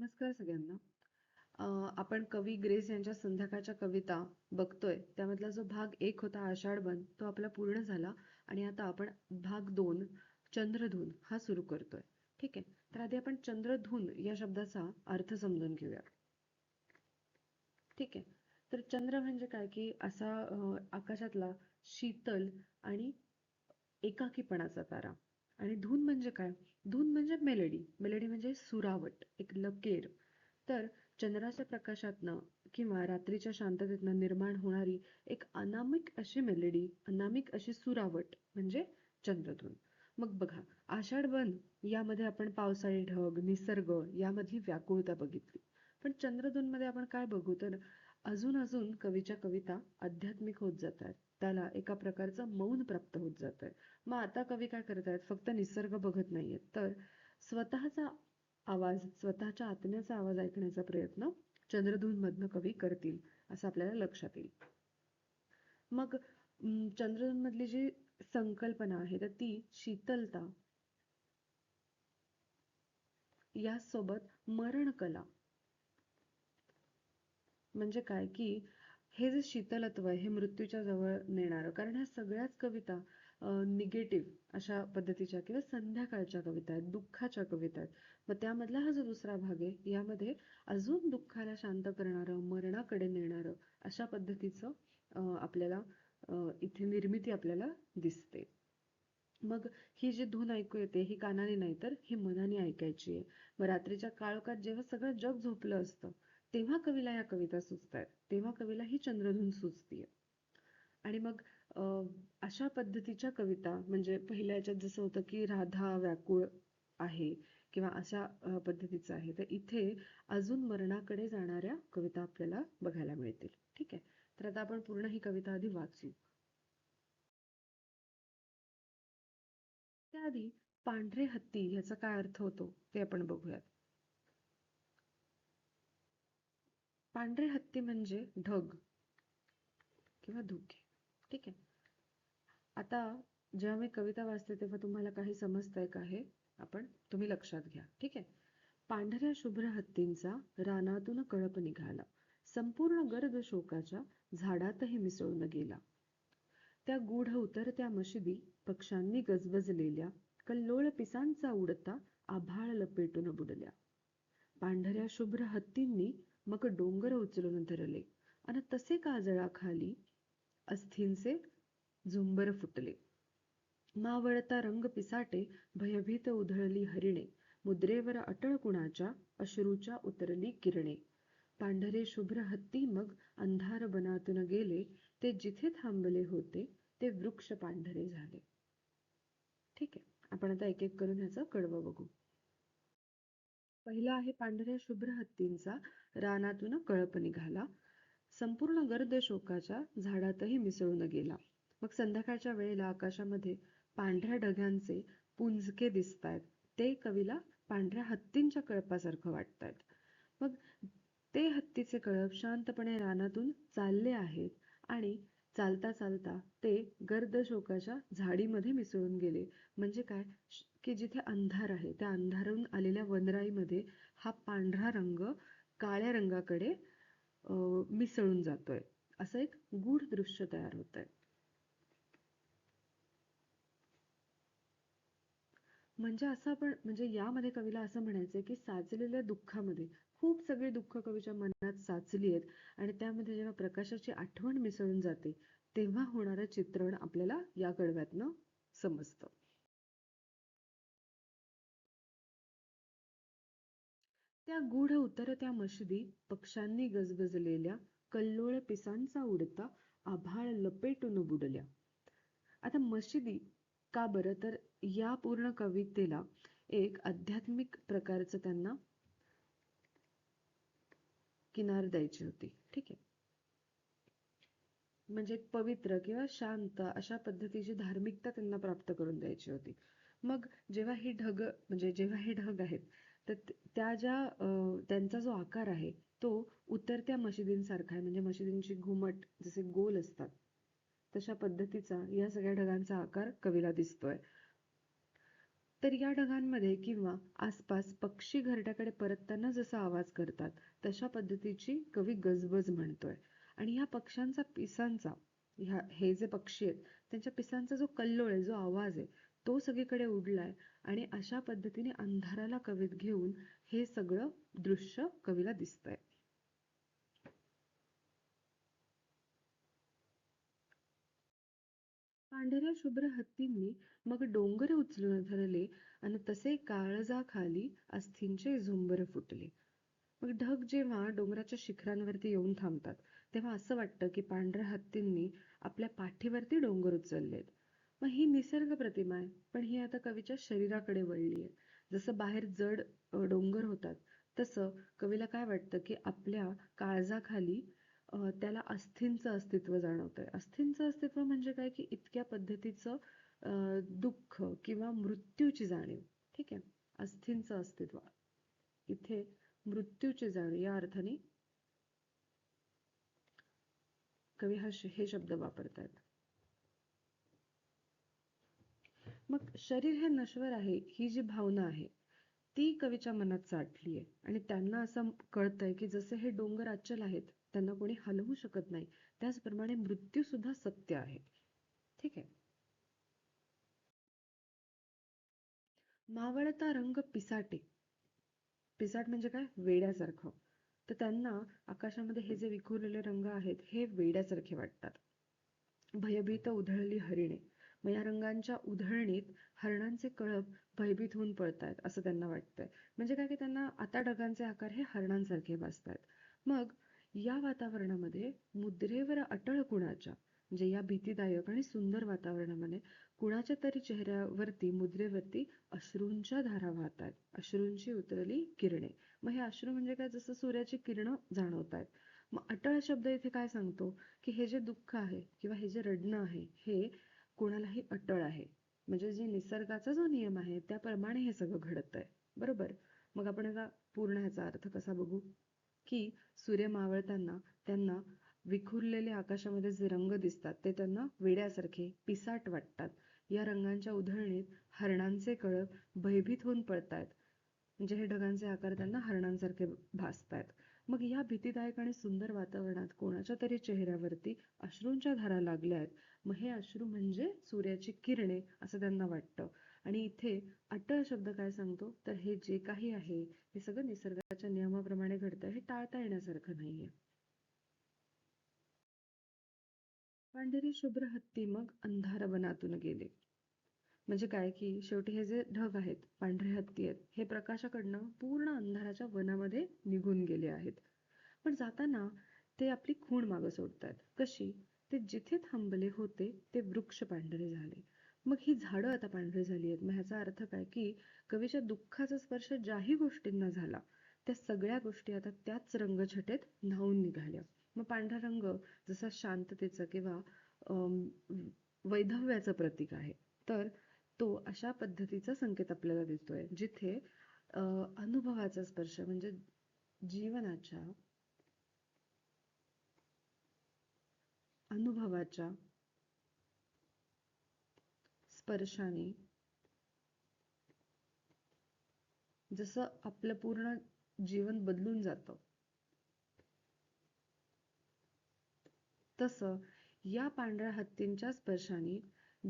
नमस्कार सगळ्यांना. आपण कवी ग्रेस यांच्या संध्याकाळच्या कविता बघतोय. त्यामधला जो भाग एक होता आषाढबन तो आपला पूर्ण झाला आणि आता आपण भाग दोन चंद्रधून हा सुरू करतोय. ठीक आहे? तर आधी आपण चंद्रधून या शब्दाचा अर्थ समजून घेऊया. ठीक आहे? तर चंद्र म्हणजे काय? की असा आकाशातला शीतल आणि एकाकीपणाचा तारा. आणि धून म्हणजे काय? धून म्हणजे मेलडी मेलडी म्हणजे सुरावट एक लकेर. तर चंद्राच्या प्रकाशातनं किंवा रात्रीच्या शांततेतनं निर्माण होणारी एक अनामिक अशी मेलडी अनामिक अशी सुरावट म्हणजे चंद्रधून. मग बघा आषाढ वन यामध्ये आपण पावसाळी ढग निसर्ग यामधली व्याकुळता बघितली. पण चंद्रधून मध्ये आपण काय बघू? तर अजून अजून कवीच्या कविता आध्यात्मिक होत जातात. त्याला एका प्रकारचं मौन प्राप्त होत जात आहे मग आता कवी काय करत आहेत फक्त निसर्ग बघत नाहीयेत. तर स्वतःचा आवाज स्वतःच्या आत्म्याचा आवाज ऐकण्याचा प्रयत्न चंद्रधून मधनं कवी करतील असं आपल्याला लक्षात येईल. मग चंद्रधून मधली जी संकल्पना आहे तर ती शीतलता यासोबत मरण कला म्हणजे काय? की हे जे शीतलत्व आहे हे मृत्यूच्या जवळ नेणारं. कारण ह्या सगळ्याच कविता निगेटिव्ह अशा पद्धतीच्या किंवा संध्याकाळच्या कविता आहेत दुःखाच्या कविता आहेत. मग त्यामधला हा जो दुसरा भाग आहे यामध्ये अजून दुःखाला शांत करणारं मरणाकडे नेणारं अशा पद्धतीचं आपल्याला इथे निर्मिती आपल्याला दिसते. मग ही जी धून ऐकू येते ही कानाने नाही तर ही मनाने ऐकायची आहे. मग रात्रीच्या काळोखात जेव्हा सगळं जग झोपलं असतं तेव्हा कवीला या कविता सुचतायत. तेव्हा कवीला ही चंद्रधून सुचतीये. आणि मग अशा पद्धतीच्या कविता म्हणजे पहिल्या याच्यात जसं होतं की राधा व्याकुळ आहे किंवा अशा पद्धतीचं आहे तर इथे अजून मरणाकडे जाणाऱ्या कविता आपल्याला बघायला मिळतील. ठीक आहे? तर आता आपण पूर्ण ही कविता आधी वाचू. त्याआधी पांढरे हत्ती ह्याचा काय अर्थ होतो ते आपण बघूयात. पांढरे हत्ती म्हणजे ढग किंवा धुके. ठीक आहे? आता जेव्हा मी कविता वाचते तेव्हा तुम्हाला काही समजतंय का हे? आपण तुम्ही लक्षात घ्या. ठीक आहे? पांढऱ्या शुभ्र हत्तींचा रानातून कळप निघाला. संपूर्ण गर्द शोकाच्या झाडातही मिसळून गेला. त्या गूढ उतरत्या मशिदी पक्ष्यांनी गजबजलेल्या कल्लोळ पिसांचा उडता आभाळ लपेटून बुडल्या. पांढऱ्या शुभ्र हत्तींनी मग डोंगर उचलून धरले आणि तसे काजळाखाली अस्थींचे झुंबर फुटले. मावळता रंग पिसाटे भयभीत उधळली हरिणे मुद्रेवर अटळ कुणाच्या अश्रूच्या उतरली किरणे. पांढरे शुभ्र हत्ती मग अंधार बनातून गेले ते जिथे थांबले होते ते वृक्ष पांढरे झाले. ठीक आहे आपण आता एक एक करून ह्याचं कडवं बघू. पहिला आहे पांढऱ्या शुभ्र हत्तींचा रानातून कळप निघाला. संपूर्ण गर्द शोकाच्या झाडातही मिसळून गेला. मग संध्याकाळच्या वेळेला आकाशामध्ये पांढऱ्या ढगांचे पुंजके दिसतायत. ते कवीला पांढऱ्या हत्तींच्या कळपासारखं वाटतायत मग ते हत्तीचे कळप शांतपणे रानातून चालले आहेत आणि चालता चालता ते गर्द शोकाच्या झाडीमध्ये मिसळून गेले. म्हणजे काय? की जिथे अंधार आहे त्या अंधारून आलेल्या वनराईमध्ये हा पांढरा रंग काळ्या रंगाकडे मिसळून जातोय. असं एक गूढ दृश्य तयार होत आहे म्हणजे असं आपण म्हणजे यामध्ये कवीला असं म्हणायचंय की साचलेल्या दुःखामध्ये खूप सगळी दुःख कवीच्या मनात साचली आहेत. आणि त्यामध्ये जेव्हा प्रकाशाची आठवण मिसळून जाते तेव्हा होणारं चित्रण आपल्याला या कडव्यातनं समजतं. त्या गूढ उतरत्या मशिदी पक्ष्यांनी गजबजलेल्या कल्लोळ पिसांचा उडता आभाळ लपेटून बुडल्या. आता मशिदी का बरं? तर या पूर्ण कवितेला एक आध्यात्मिक प्रकारचं त्यांना किनार द्यायची होती. ठीक आहे. म्हणजे पवित्र किंवा शांत अशा पद्धतीची धार्मिकता त्यांना प्राप्त करून द्यायची होती. मग जेव्हा ही ढग म्हणजे जेव्हा हे ढग आहेत तर त्या ज्या त्यांचा जो आकार आहे तो उतरत्या मशिदींसारखा आहे. म्हणजे मशिदींची घुमट जसे गोल असतात तशा पद्धतीचा या सगळ्या ढगांचा आकार कवीला दिसतोय. तर या ढगांमध्ये किंवा आसपास पक्षी घरट्याकडे परतताना जसा आवाज करतात तशा पद्धतीची कवी गजबज म्हणतोय. आणि ह्या पक्ष्यांचा पिसांचा ह्या हे जे पक्षी आहेत त्यांच्या पिसांचा जो कल्लोळ आहे जो आवाज आहे तो सगळीकडे उडलाय आणि अशा पद्धतीने अंधाराला कवीत घेऊन हे सगळं दृश्य कवीला दिसतंय. पांढऱ्या शुभ्र हत्तींनी मग डोंगर उचलून धरले आणि तसे काळजा खाली अस्थींचे झुंबर फुटले. मग ढग जेव्हा डोंगराच्या शिखरांवरती येऊन थांबतात तेव्हा असं वाटतं की पांढऱ्या हत्तींनी आपल्या पाठीवरती डोंगर उचललेत. मग ही निसर्ग प्रतिमा आहे पण ही आता कवीच्या शरीराकडे वळली आहे जसं बाहेर जड डोंगर होतात तसं कवीला काय वाटतं की आपल्या काळजाखाली त्याला अस्थींचं अस्तित्व जाणवतंय. अस्थींचं अस्तित्व म्हणजे काय? की इतक्या पद्धतीचं दुःख किंवा मृत्यूची जाणीव. ठीक आहे? अस्थींचं अस्तित्व. इथे मृत्यूची जाणीव या अर्थाने कवी हा हे शब्द वापरतात मग शरीर हे नश्वर आहे ही जी भावना आहे ती कवीच्या मनात साठली आहे आणि त्यांना असं कळतंय की जसे हे डोंगर अचल आहेत त्यांना कोणी हलवू शकत नाही. त्याचप्रमाणे मृत्यू सुद्धा सत्य आहे. ठीक आहे? मावळता रंग पिसाटे. पिसाट म्हणजे काय? वेड्यासारखं. तर त्यांना आकाशामध्ये हे जे विखुरलेले रंग आहेत हे वेड्यासारखे वाटतात. भयभीत उधळली हरिणे. मग या रंगांच्या उधळणीत हरणांचे कळप भयभीत होऊन पळतायत असं त्यांना वाटतंय. म्हणजे काय की त्यांना आता ढगांचे आकार हे हरणांसारखे भासतायत. मग या वातावरणामध्ये मुद्रेवर अटळ कुणाच्या? म्हणजे या भीतीदायक आणि सुंदर वातावरणामध्ये कुणाच्या तरी चेहऱ्यावरती मुद्रेवरती अश्रूंच्या धारा वाहतात अश्रूंची उतरली किरणे. मग हे अश्रू म्हणजे काय? जसं सूर्याची किरण जाणवत आहेत मग अटळ शब्द इथे काय सांगतो? की हे जे दुःख आहे किंवा हे जे रडणं आहे हे कोणालाही अटळ आहे. म्हणजे जे निसर्गाचा जो नियम आहे त्याप्रमाणे हे सगळं घडत आहे बरोबर? मग आपण पूर्ण ह्याचा अर्थ कसा बघू? की सूर्य मावळताना त्यांना विखुरलेले आकाशामध्ये जे रंग दिसतात ते त्यांना वेड्यासारखे पिसाट वाटतात. या रंगांच्या उधळणीत हरणांचे कळप भयभीत होऊन पळतायत म्हणजे हे ढगांचे आकार त्यांना हरणांसारखे भासतायत. मग या भीतीदायक आणि सुंदर वातावरणात कोणाच्या तरी चेहऱ्यावरती अश्रूंच्या धारा लागल्या आहेत मग हे अश्रू म्हणजे सूर्याची किरणे असं त्यांना वाटतं. आणि इथे अटळ शब्द काय सांगतो? तर हे जे काही आहे हे सगळं निसर्गाच्या नियमाप्रमाणे घडतं हे टाळता येण्यासारखं नाहीये. पांढरी शुभ्र हत्ती मग अंधार वनातून गेले. म्हणजे काय की शेवटी हे जे ढग आहेत पांढरे हत्ती आहेत हे प्रकाशाकडनं पूर्ण अंधाराच्या वनामध्ये निघून गेले आहेत. पण जाताना ते आपली खूण मागं सोडतात. कशी? ते जिथे थांबले होते ते वृक्ष पांढरे झाले. मग ही झाडं आता पांढरी झाली आहेत. मग ह्याचा अर्थ काय? की कवीच्या दुःखाचा स्पर्श ज्याही गोष्टींना झाला त्या सगळ्या गोष्टी आता त्याच रंगछटेत न्हावून निघाल्या. मग पांढरा रंग जसा शांततेचा किंवा वैधव्याचं प्रतीक आहे तर तो अशा पद्धतीचा संकेत आपल्याला दिसतोय जिथे अनुभवाचा स्पर्श म्हणजे जीवनाच्या अनुभवाच्या स्पर्शाने. जसं आपलं पूर्ण जीवन बदलून जातं. तसं या पांढऱ्या हत्तींच्या स्पर्शाने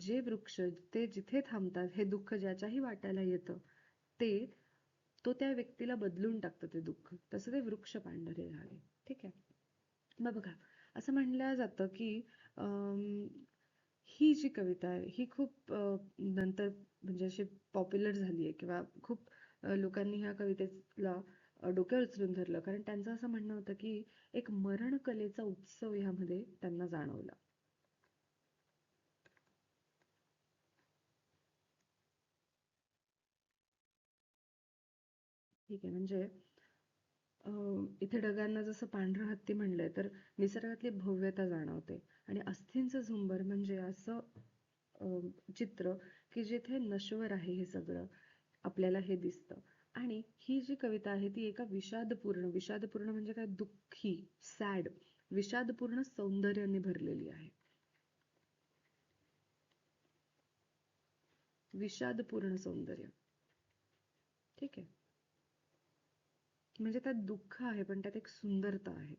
जे वृक्ष ते जिथे थांबतात हे दुःख ज्याच्याही वाटायला येतं ते तो त्या व्यक्तीला बदलून टाकतं ते दुःख. तसं ते वृक्ष पांढरे झाले. ठीक आहे? मग बघा असं म्हणलं जातं की अं ही जी कविता आहे ही खूप नंतर म्हणजे अशी पॉप्युलर झाली आहे किंवा खूप लोकांनी ह्या कवितेला डोक्यावर उचलून धरलं. कारण त्यांचं असं म्हणणं होतं की एक मरण कलेचा उत्सव ह्यामध्ये त्यांना जाणवला. ठीक आहे म्हणजे इथे ढगांना जसं पांढरं हत्ती म्हणलंय तर निसर्गातली भव्यता जाणवते. आणि अस्थींचं झुंबर म्हणजे असं चित्र की जिथे नश्वर आहे हे सगळं आपल्याला हे दिसतं. आणि ही जी कविता आहे ती एका विषादपूर्ण विषादपूर्ण म्हणजे काय? दुःखी सॅड विषादपूर्ण सौंदर्याने भरलेली आहे. विषादपूर्ण सौंदर्य. ठीक आहे? म्हणजे त्यात दुःख आहे पण त्यात एक सुंदरता आहे.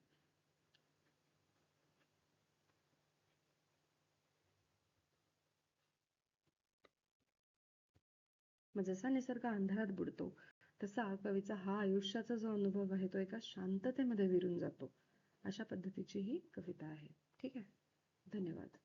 मग जसा निसर्ग अंधारात बुडतो तसा कवीचा हा आयुष्याचा जो अनुभव आहे तो एका शांततेमध्ये विरून जातो. अशा पद्धतीची ही कविता आहे. ठीक आहे? धन्यवाद.